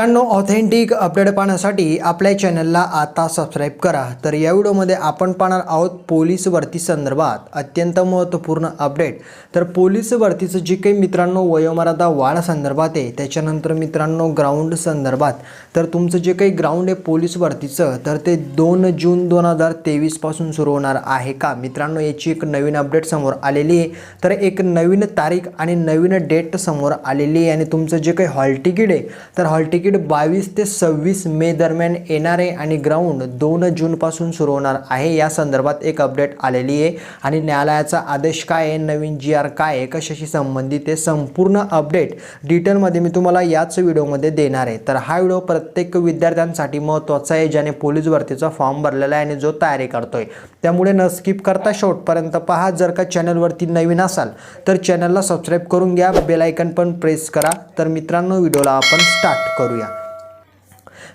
मित्रांनो authentic update पाहण्यासाठी आपल्या चॅनलला आता सबस्क्राईब करा. तर या व्हिडिओमध्ये आपण पाहणार आहोत पोलीस भरती संदर्भात अत्यंत महत्त्वपूर्ण अपडेट तर पोलीस भरतीचं जे काही मित्रांनो वयोमर्यादा वाढ संदर्भात आहे त्याच्यानंतर मित्रांनो ग्राउंड संदर्भात. तर तुमचं जे काही ग्राउंड आहे पोलीस भरतीचं तर ते दोन जून दोन हजार तेवीसपासून सुरू होणार आहे का? मित्रांनो याची एक नवीन अपडेट समोर आलेली आहे. तर एक नवीन तारीख आणि नवीन डेट समोर आलेली आहे. आणि तुमचं जे काही हॉल तिकीट आहे तर हॉल तिकीट बावीस ते सव्वीस मे दरम्यान येणार आहे आणि ग्राउंड दोन जूनपासून सुरू होणार आहे. या संदर्भात एक अपडेट आलेली आहे. आणि न्यायालयाचा आदेश काय आहे? नवीन जी आर काय आहे? कशाशी संबंधित आहे? संपूर्ण अपडेट डिटेलमध्ये मी तुम्हाला याच व्हिडिओमध्ये देणार आहे. तर हा व्हिडिओ प्रत्येक विद्यार्थ्यांसाठी महत्त्वाचा आहे ज्याने पोलीस भरतीचा फॉर्म भरलेला आहे आणि जो तयारी करतोय. त्यामुळे न स्किप करता शेवटपर्यंत पहा. जर का चॅनलवरती नवीन असाल तर चॅनलला सबस्क्राईब करून घ्या. बेल आयकन पण प्रेस करा. तर मित्रांनो व्हिडिओला आपण स्टार्ट करूया. Аллилуйя.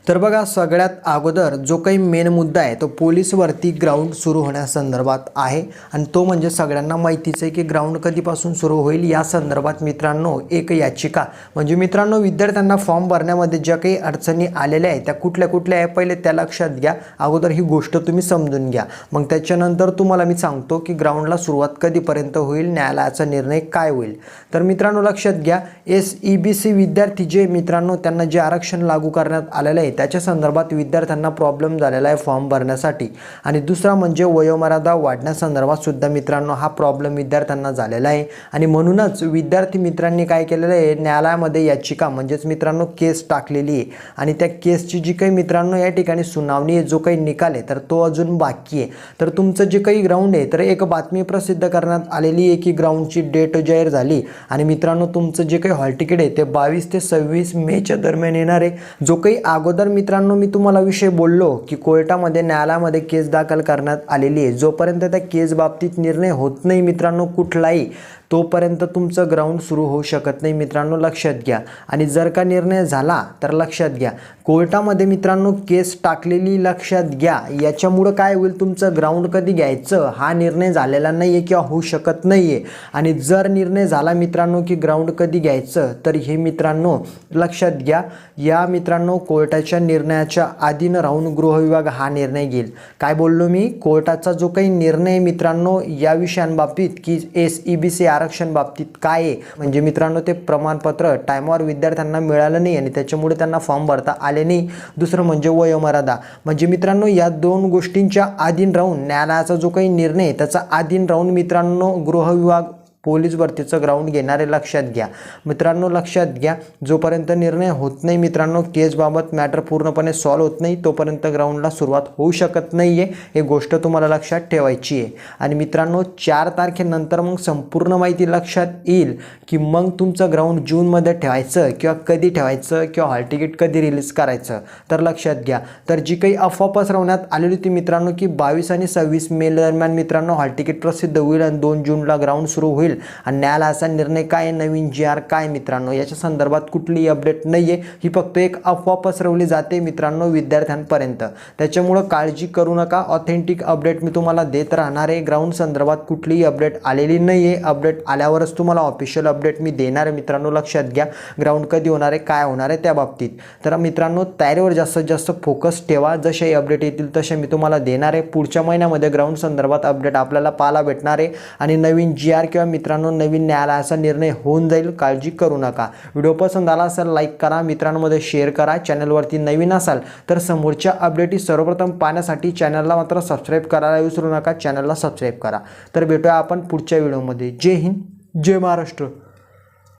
तर बघा सगळ्यात अगोदर जो काही मेन मुद्दा आहे तो पोलीस भरती ग्राउंड सुरू होण्यासंदर्भात आहे. आणि तो म्हणजे सगळ्यांना माहितीच आहे की ग्राउंड कधीपासून सुरू होईल या संदर्भात मित्रांनो एक याचिका. म्हणजे मित्रांनो विद्यार्थ्यांना फॉर्म भरण्यामध्ये ज्या काही अडचणी आलेल्या आहेत त्या कुठल्या कुठल्या आहे पहिले त्या लक्षात घ्या. अगोदर ही गोष्ट तुम्ही समजून घ्या. मग त्याच्यानंतर तुम्हाला मी सांगतो की ग्राउंडला सुरुवात कधीपर्यंत होईल न्यायालयाचा निर्णय काय होईल. तर मित्रांनो लक्षात घ्या एस ई बी सी विद्यार्थी जे मित्रांनो त्यांना जे आरक्षण लागू करण्यात आलेलं आहे त्याच्या संदर्भात विद्यार्थ्यांना प्रॉब्लेम झालेला आहे फॉर्म भरण्यासाठी. आणि दुसरा म्हणजे वयोमर्यादा वाढण्यासंदर्भात सुद्धा मित्रांनो हा प्रॉब्लेम विद्यार्थ्यांना झालेला आहे. आणि म्हणूनच विद्यार्थी मित्रांनी काय केलेलं आहे? न्यायालयामध्ये याचिका म्हणजेच मित्रांनो केस टाकलेली आहे. आणि त्या केसची जी काही मित्रांनो या ठिकाणी सुनावणी आहे जो काही निकाल आहे तर तो अजून बाकी आहे. तर तुमचं जे काही ग्राउंड आहे तर एक बातमी प्रसिद्ध करण्यात आलेली आहे की ग्राउंडची डेट जाहीर झाली. आणि मित्रांनो तुमचं जे काही हॉल तिकीट आहे ते बावीस ते सव्वीस मेच्या दरम्यान येणार आहे. जो काही अगोदर तर मित्रांनो मी तुम्हाला विषय बोललो की कोर्टामध्ये न्यायालयामध्ये केस दाखल करण्यात आलेली आहे. जोपर्यंत त्या केस बाबतीत निर्णय होत नाही मित्रांनो कुठलाही तोपर्यंत तुमचं ग्राउंड सुरू होऊ शकत नाही. मित्रांनो लक्षात घ्या. आणि जर का निर्णय झाला तर लक्षात घ्या. कोर्टामध्ये मित्रांनो केस टाकलेली लक्षात घ्या. याच्यामुळं काय होईल तुमचं ग्राउंड कधी घ्यायचं हा निर्णय झालेला नाही आहे किंवा होऊ शकत नाही आहे आणि जर निर्णय झाला मित्रांनो की ग्राउंड कधी घ्यायचं तर हे मित्रांनो लक्षात घ्या. या मित्रांनो कोर्टाच्या निर्णयाच्या अधीन राहून गृहविभाग हा निर्णय घेईल. काय बोललो मी? कोर्टाचा जो काही निर्णय मित्रांनो या विषयांबाबतीत की एस ई बी सी आरक्षण बाबतीत काय आहे? म्हणजे मित्रांनो ते प्रमाणपत्र टायमावर विद्यार्थ्यांना मिळालं नाही आणि त्याच्यामुळे त्यांना फॉर्म भरता आले नाही. दुसरं म्हणजे वयोमर्यादा. म्हणजे मित्रांनो या दोन गोष्टींच्या अधीन राहून न्यायालयाचा जो काही निर्णय त्याचा अधीन राहून मित्रांनो गृहविभाग पोलीस भरतीचं ग्राउंड घेणारे लक्षात घ्या. मित्रांनो लक्षात घ्या जोपर्यंत निर्णय होत नाही मित्रांनो केसबाबत मॅटर पूर्णपणे सॉल्व्ह होत नाही तोपर्यंत ग्राउंडला सुरुवात होऊ शकत नाही आहे हे गोष्ट तुम्हाला लक्षात ठेवायची आहे. आणि मित्रांनो चार तारखेनंतर मग संपूर्ण माहिती लक्षात येईल की मग तुमचं ग्राउंड जूनमध्ये ठेवायचं किंवा कधी ठेवायचं किंवा हॉल तिकीट कधी रिलीज करायचं तर लक्षात घ्या. तर जी काही अफवा पसरवण्यात आलेली होती मित्रांनो की बावीस आणि सव्वीस मे दरम्यान मित्रांनो हॉल तिकीट प्रसिद्ध होईल आणि दोन जूनला ग्राउंड सुरू होईल. आणि न्यायालयाचा निर्णय काय नवीन जी आर काय मित्रांनो? याच्या संदर्भात कुठलीही अपडेट नाही आहे ही फक्त एक अफवा पसरवली जाते मित्रांनो विद्यार्थ्यांपर्यंत. त्याच्यामुळं काळजी करू नका. ऑथेंटिक अपडेट मी तुम्हाला देत राहणार आहे. ग्राउंड संदर्भात कुठलीही अपडेट आलेली नाही आहे अपडेट आल्यावरच तुम्हाला ऑफिशियल अपडेट मी देणार आहे मित्रांनो. लक्षात घ्या. ग्राउंड कधी होणार आहे? काय होणार आहे? त्या बाबतीत. तर मित्रांनो तयारीवर जास्तीत जास्त फोकस ठेवा. जसे अपडेट येतील तसे मी तुम्हाला देणार आहे. पुढच्या महिन्यामध्ये ग्राउंड संदर्भात अपडेट आपल्याला पाहायला भेटणार आहे. आणि नवीन जी आर किंवा मित्र मित्रांनो नवीन न्यायालयाचा निर्णय होऊन जाईल. काळजी करू नका. व्हिडिओ पसंत आला असेल लाईक करा. मित्रांमध्ये शेअर करा. चॅनलवरती नवीन असाल तर समोरच्या अपडेटी सर्वप्रथम पाहण्यासाठी चॅनलला मात्र सबस्क्राईब करायला विसरू नका. चॅनलला सबस्क्राईब करा. तर भेटूया आपण पुढच्या व्हिडिओमध्ये. जय हिंद. जय महाराष्ट्र.